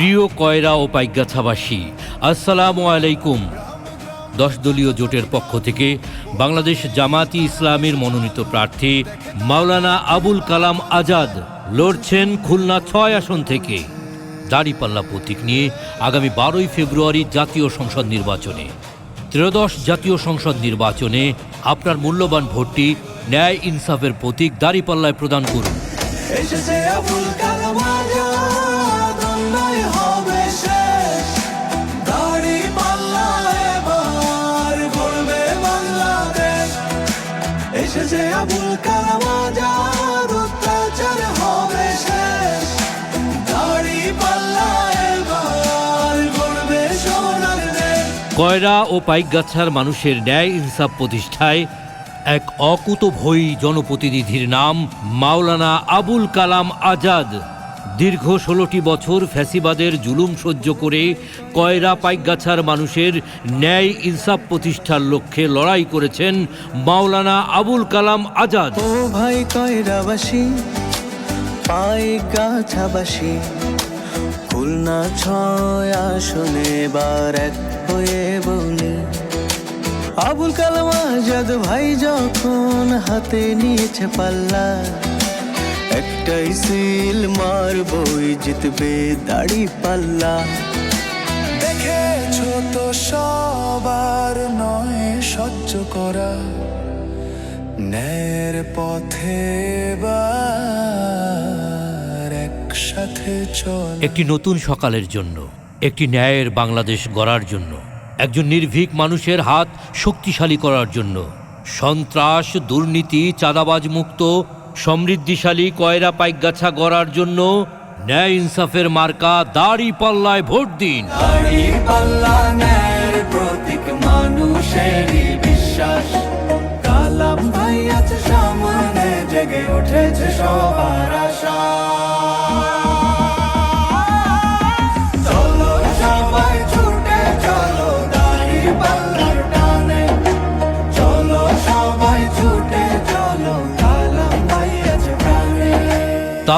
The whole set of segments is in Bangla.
প্রিয় কয়রা ও পাইগাছাবাসী আসসালামু আলাইকুম। দশ দলীয় জোটের পক্ষ থেকে বাংলাদেশ জামাতি ইসলামের মনোনীত প্রার্থী মাওলানা আবুল কালাম আজাদ লড়ছেন খুলনা ছয় আসন থেকে। দাড়িপাল্লা প্রতীক নিয়ে আগামী বারোই ফেব্রুয়ারি জাতীয় সংসদ নির্বাচনে। ত্রয়োদশ জাতীয় সংসদ নির্বাচনে আপনার মূল্যবান ভোটটি ন্যায় ইনসাফের প্রতীক দাড়িপাল্লায় প্রদান করুন। এসেছে আবুল কালাম আজাদ অত্যাচার হবে শেষ। দাড়ি কয়রা ও পাইকগাছার মানুষের ন্যায় ইনসাফ প্রতিষ্ঠায় এক অকুতভয়ী জনপ্রতিনিধির নাম মাওলানা আবুল কালাম আজাদ। দীর্ঘ ষোলোটি বছর ফ্যাসিবাদের জুলুম সহ্য করে কয়রা পাইকগাছার মানুষের ন্যায় ইনসাফ প্রতিষ্ঠার লক্ষ্যে লড়াই করেছেন মাওলানা আবুল কালাম আজাদ। ও ভাই কয়রাবাসী পাই গাছাবাসী খুলনা ছয় আসনে এবার এক হয়ে বলে। আবুল কালাম আজাদ ভাই যখন হাতে নিয়েছে পাল্লা একটাই সিল মারবই জিতবে দাড়ি পাল্লা। দেখেছ তো সবার নয় সহ্য করা। ন্যায়ের পথে একসাথে চল। একটি নতুন সকালের জন্য একটি ন্যায়ের বাংলাদেশ গড়ার জন্য একজন নির্ভীক মানুষের হাত শক্তিশালী করার জন্য সন্ত্রাস দুর্নীতি চাঁদাবাজ মুক্ত সমৃদ্ধিশালী কয়রা পাইকগাছা গড়ার জন্য ন্যায় ইনসাফের মার্কা দাড়ি পাল্লায় ভোট দিন। প্রতীক মানুষেরই বিশ্বাস। কালাম ভাই আছে সামনে, জেগে উঠেছে সবার আশা।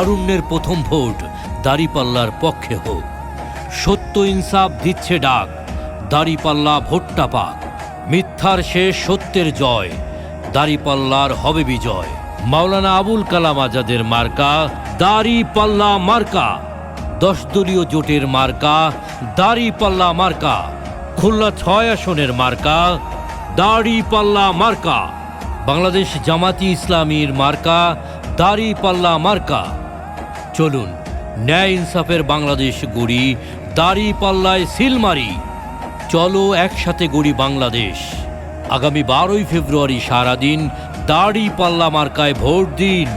তারুণ্যের প্রথম ভোট দাড়িপাল্লার পক্ষে হোক। সত্য ইনসাফ দিচ্ছে ডাক, দাড়িপাল্লা ভোটটা পাক। মিথ্যার শেষ সত্যের জয়, দাড়িপাল্লার হবে বিজয়। মাওলানা আবুল কালাম আজাদের মার্কা, দাড়িপাল্লা মার্কা। দশ দলীয় জোটের মার্কা, দাড়িপাল্লা মার্কা। খুলনা ছয় আসনের মার্কা, দাড়িপাল্লা মার্কা। বাংলাদেশ জামাতি ইসলামীর মার্কা, দাড়িপাল্লা মার্কা। চলুন, ন্যায় ইনসাফের বাংলাদেশ গড়ি, দাড়ি পাল্লায় সিলমারি চলো একসাথে গড়ি বাংলাদেশ। আগামী বারোই ফেব্রুয়ারি সারাদিন দাড়ি পাল্লা মার্কায় ভোট দিন।